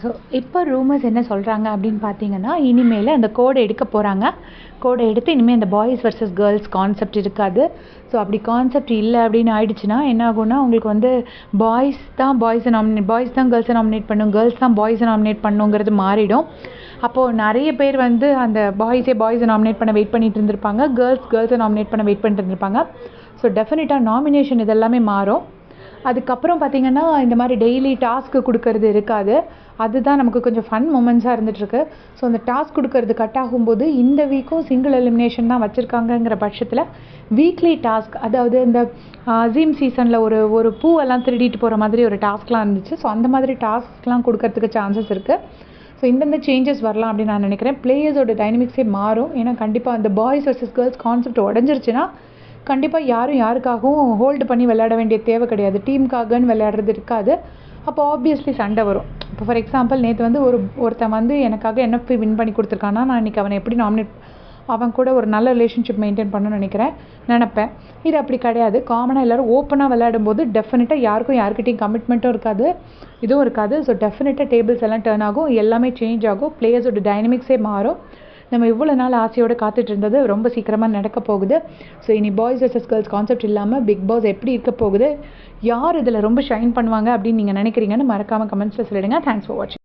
So இப்போ rumours என்ன சொல்கிறாங்க அப்படின்னு பார்த்தீங்கன்னா இனிமேல் அந்த கோடை எடுக்க போகிறாங்க கோடை எடுத்து இனிமேல் இந்த பாய்ஸ் வர்சஸ் கேர்ள்ஸ் கான்செப்ட் இருக்காது. ஸோ அப்படி கான்செப்ட் இல்லை அப்படின்னு ஆயிடுச்சுன்னா என்ன ஆகும்னா உங்களுக்கு வந்து பாய்ஸ் தான் பாய்ஸை நாமினேட் பாய்ஸ் தான் கேர்ள்ஸை நாமினேட் பண்ணும். கேர்ள்ஸ் தான் பாய்ஸை நாமினேட் பண்ணுங்கிறது மாறிடும். அப்போது நிறைய பேர் வந்து அந்த பாய்ஸே பாய்ஸை நாமினேட் பண்ண வெயிட் பண்ணிட்டு இருந்திருப்பாங்க. கேர்ள்ஸ் கேர்ள்ஸை நாமினேட் பண்ண வெயிட் பண்ணிட்டு இருந்திருப்பாங்க. ஸோ டெஃபினட்டாக நாமினேஷன் இதெல்லாமே மாறும். அதுக்கப்புறம் பார்த்தீங்கன்னா இந்த மாதிரி டெய்லி டாஸ்க்கு கொடுக்கறது இருக்காது. அதுதான் நமக்கு கொஞ்சம் ஃபன் மூமெண்ட்ஸாக இருந்துகிட்ருக்கு ஸோ அந்த டாஸ்க் கொடுக்கறது கட் ஆகும்போது இந்த வீக்கும் சிங்கிள் எலிமினேஷன் தான் வச்சுருக்காங்கங்கிற பட்சத்தில் வீக்லி டாஸ்க் அதாவது இந்த அசீம் சீசனில் ஒரு ஒரு பூவெல்லாம் திருடிட்டு போகிற மாதிரி ஒரு டாஸ்க்லாம் இருந்துச்சு. ஸோ அந்த மாதிரி டாஸ்க்லாம் கொடுக்கறதுக்கு சான்சஸ் இருக்குது ஸோ இந்தந்த சேஞ்சஸ் வரலாம் அப்படின்னு நான் நினைக்கிறேன். பிளேயர்ஸோட டைனமிக்ஸே மாறும். ஏன்னா கண்டிப்பாக அந்த பாய்ஸ் வர்சஸ் கேர்ள்ஸ் கான்செப்ட் உடஞ்சிருச்சுன்னா கண்டிப்பாக யாரும் யாருக்காகவும் ஹோல்டு பண்ணி விளையாட வேண்டிய தேவை கிடையாது. டீமுக்காகன்னு விளையாடுறது இருக்காது. அப்போ ஆப்வியஸ்லி சண்டை வரும். இப்போ ஃபார் எக்ஸாம்பிள் நேற்று வந்து ஒரு ஒருத்தன் வந்து எனக்காக என்எஃப்பி வின் பண்ணி கொடுத்துருக்கானா நான் இன்றைக்கி அவனை எப்படி நாமினேட் அவன் கூட ஒரு நல்ல ரிலேஷன்ஷிப் மெயின்டைன் பண்ணணும்னு நினைக்கிறேன் நினப்பேன். இது அப்படி கிடையாது. காமனாக எல்லோரும் ஓப்பனாக விளையாடும் போது டெஃபினட்டாக யாருக்கும் யாருக்கிட்டையும் கமிட்மெண்ட்டும் இருக்காது. இதுவும் இருக்காது. ஸோ டெஃபினட்டாக டேபிள்ஸ் எல்லாம் டேர்ன் ஆகும். எல்லாமே சேஞ்ச் ஆகும். பிளேயர்ஸோட டைனமிக்ஸே மாறும். நம்ம இவ்வளோ நாள் ஆசையோடு காத்துட்டு இருந்தது ரொம்ப சீக்கிரமாக நடக்க போகுது. ஸோ இனி பாய்ஸ் வர்சஸ் கேர்ள்ஸ் கான்செப்ட் இல்லாமல் பிக் பாஸ் எப்படி இருக்க போகுது? யார் இதில் ரொம்ப ஷைன் பண்ணுவாங்க அப்படின்னு நீங்கள் நினைக்கிறீங்கன்னு மறக்காமல் கமெண்ட்ஸில் சொல்லிடுங்க. தேங்க்ஸ் ஃபார் வாட்சிங்